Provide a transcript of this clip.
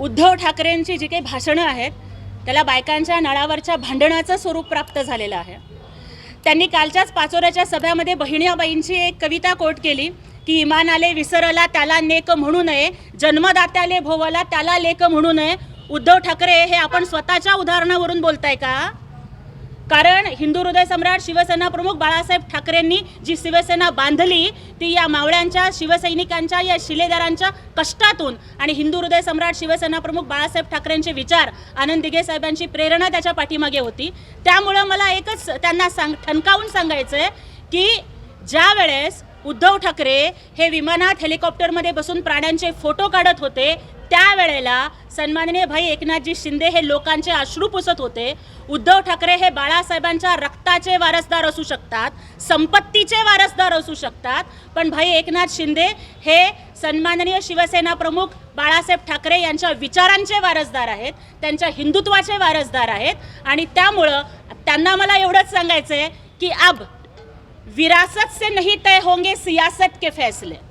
उद्धव ठाकरेंची जी काही भाषणं आहेत त्याला बायकांच्या नळावरच्या भांडणाचं स्वरूप प्राप्त झालेलं आहे. त्यांनी कालच्याच पाचोऱ्याच्या सभेमध्ये बहिणाबाईंची एक कविता कोट केली की इमानाले विसरला त्याला नेक म्हणू नये जन्मदात्याले भोवला त्याला लेक म्हणू नये. उद्धव ठाकरे हे आपण स्वतःच्या उदाहरणावरून बोलताय का? कारण हिंदू हृदय सम्राट शिवसेना प्रमुख बाळासाहेब ठाकरेंनी जी शिवसेना बांधली ती या मावळ्यांच्या शिवसैनिकांच्या या शिलेदारांच्या कष्टातून आणि हिंदू हृदय सम्राट शिवसेना प्रमुख बाळासाहेब ठाकरेंचे विचार आनंद दिघे साहेबांची प्रेरणा त्याच्या पाठीमागे होती. त्यामुळं मला एकच त्यांना सांग ठणकावून सांगायचं आहे की ज्या वेळेस उद्धव ठाकरे हे विमानात हेलिकॉप्टरमध्ये बसून प्राण्यांचे फोटो काढत होते त्यावेळेला सन्माननीय भाई एकनाथजी शिंदे हे लोकांचे अश्रू पुसत होते. उद्धव ठाकरे हे बाळासाहेबांच्या रक्ताचे वारसदार असू शकतात संपत्तीचे वारसदार असू शकतात. पण भाई एकनाथ शिंदे हे सन्माननीय शिवसेना प्रमुख बाळासाहेब ठाकरे यांच्या विचारांचे वारसदार आहेत त्यांच्या हिंदुत्वाचे वारसदार आहेत. आणि त्यामुळं त्यांना मला एवढंच सांगायचं आहे की अब विरासत से नहीं तय होंगे सियासत के फैसले.